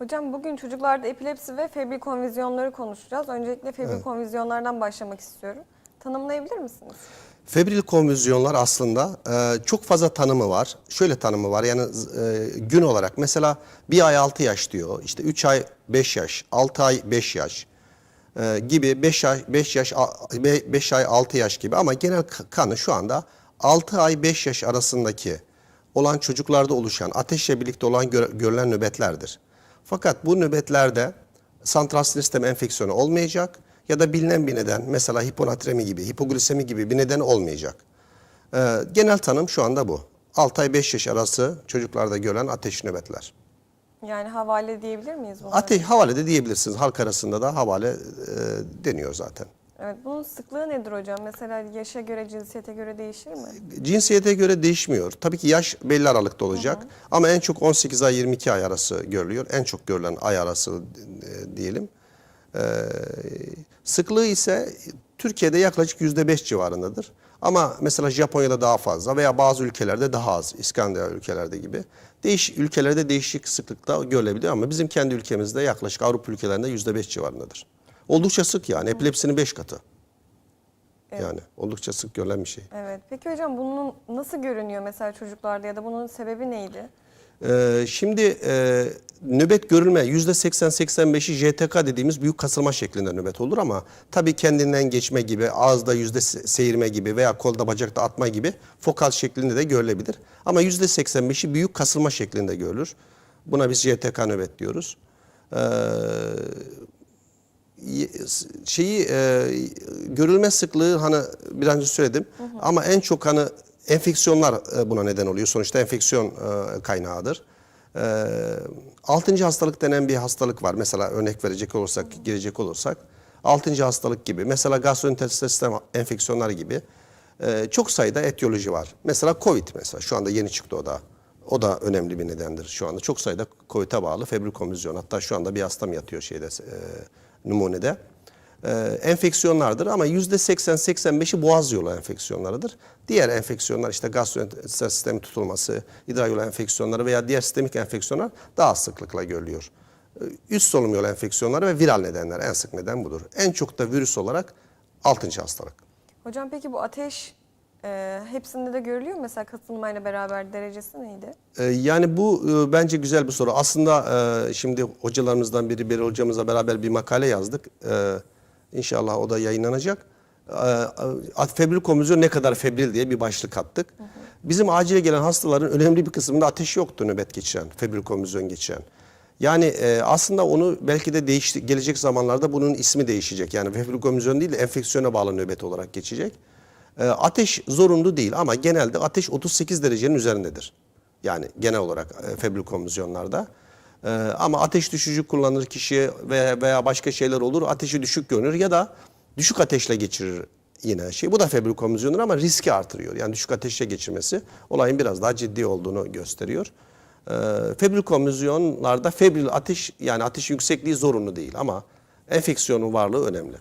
Hocam bugün çocuklarda epilepsi ve febril konvizyonları konuşacağız. Öncelikle febril konvizyonlardan başlamak istiyorum. Tanımlayabilir misiniz? Febril konvüzyonlar aslında e, çok fazla tanımı var. Şöyle tanımı var yani e, gün olarak mesela bir ay 6 yaş diyor. İşte 3 ay 5 yaş, 6 ay 5 yaş e, gibi 5 ay 5 yaş 5 ay 6 yaş gibi ama genel kanı şu anda 6 ay 5 yaş arasındaki olan çocuklarda oluşan ateşle birlikte olan gö- görülen nöbetlerdir. Fakat bu nöbetlerde santral sinir sistemi enfeksiyonu olmayacak ya da bilinen bir neden mesela hiponatremi gibi, hipoglisemi gibi bir neden olmayacak. Ee, genel tanım şu anda bu. 6 ay 5 yaş arası çocuklarda görülen ateş nöbetler. Yani havale diyebilir miyiz bunlara? Ateş havale de diyebilirsiniz. Halk arasında da havale e, deniyor zaten. Bunun sıklığı nedir hocam? Mesela yaşa göre, cinsiyete göre değişir mi? Cinsiyete göre değişmiyor. Tabii ki yaş belli aralıkta olacak. Ama en çok 18 ay 22 ay arası görülüyor. En çok görülen ay arası e, diyelim. Ee, sıklığı ise Türkiye'de yaklaşık %5 civarındadır. Ama mesela Japonya'da daha fazla veya bazı ülkelerde daha az. İskandinav ülkelerde gibi. Değiş, ülkelerde değişik sıklıkta görülebiliyor ama bizim kendi ülkemizde yaklaşık Avrupa ülkelerinde %5 civarındadır. Oldukça sık yani. Epilepsinin 5 katı. Yani oldukça sık görülen bir şey. Evet. Peki hocam bunun nasıl görünüyor mesela çocuklarda ya da bunun sebebi neydi? Ee, şimdi e, nöbet görülme %80-85'i JTK dediğimiz büyük kasılma şeklinde nöbet olur ama tabii kendinden geçme gibi, ağızda yüzde se- seyirme gibi veya kolda bacakta atma gibi fokal şeklinde de görülebilir. Ama %85'i büyük kasılma şeklinde görülür. Buna biz JTK nöbet diyoruz. Ee, şeyi e, görülme sıklığı hani biraz önce söyledim ama en çok hani enfeksiyonlar e, buna neden oluyor. Sonuçta enfeksiyon e, kaynağıdır. E, altıncı hastalık denen bir hastalık var. Mesela örnek verecek olursak, girecek olursak. Altıncı hastalık gibi. Mesela gastrointestinal sistem enfeksiyonları gibi. e, çok sayıda etiyoloji var. Mesela Covid mesela şu anda yeni çıktı o da. O da önemli bir nedendir şu anda. Çok sayıda COVID'e bağlı febril konvüzyon. Hatta şu anda bir hastam yatıyor şeyde e, numunede. E, enfeksiyonlardır ama yüzde 80-85'i boğaz yolu enfeksiyonlarıdır. Diğer enfeksiyonlar işte gastrointestinal sistemi tutulması, idrar yolu enfeksiyonları veya diğer sistemik enfeksiyonlar daha sıklıkla görülüyor. E, Üst solunum yolu enfeksiyonları ve viral nedenler en sık neden budur. En çok da virüs olarak 6. hastalık. Hocam peki bu ateş e, hepsinde de görülüyor mu? Mesela katılmayla beraber derecesi neydi? Ee, Yani bu e, bence güzel bir soru. Aslında e, şimdi hocalarımızdan biri Beril hocamızla beraber bir makale yazdık. Ee, İnşallah o da yayınlanacak. Ee, Febril konvüzyon ne kadar febril diye bir başlık attık. Bizim acile gelen hastaların önemli bir kısmında ateş yoktu nöbet geçiren, febril konvüzyon geçiren. Yani e, aslında onu belki de değişti, gelecek zamanlarda bunun ismi değişecek. Yani febril konvüzyon değil de enfeksiyona bağlı nöbet olarak geçecek. E, ateş zorunlu değil ama genelde ateş 38 derecenin üzerindedir. Yani genel olarak e, febril konvüzyonlarda. E, ama ateş düşücü kullanır kişi veya, veya başka şeyler olur. Ateşi düşük görünür ya da düşük ateşle geçirir yine şey. Bu da febril konvüzyondur ama riski artırıyor. Yani düşük ateşle geçirmesi olayın biraz daha ciddi olduğunu gösteriyor. E, febril konvüzyonlarda febril ateş yani ateş yüksekliği zorunlu değil ama enfeksiyonun varlığı önemli.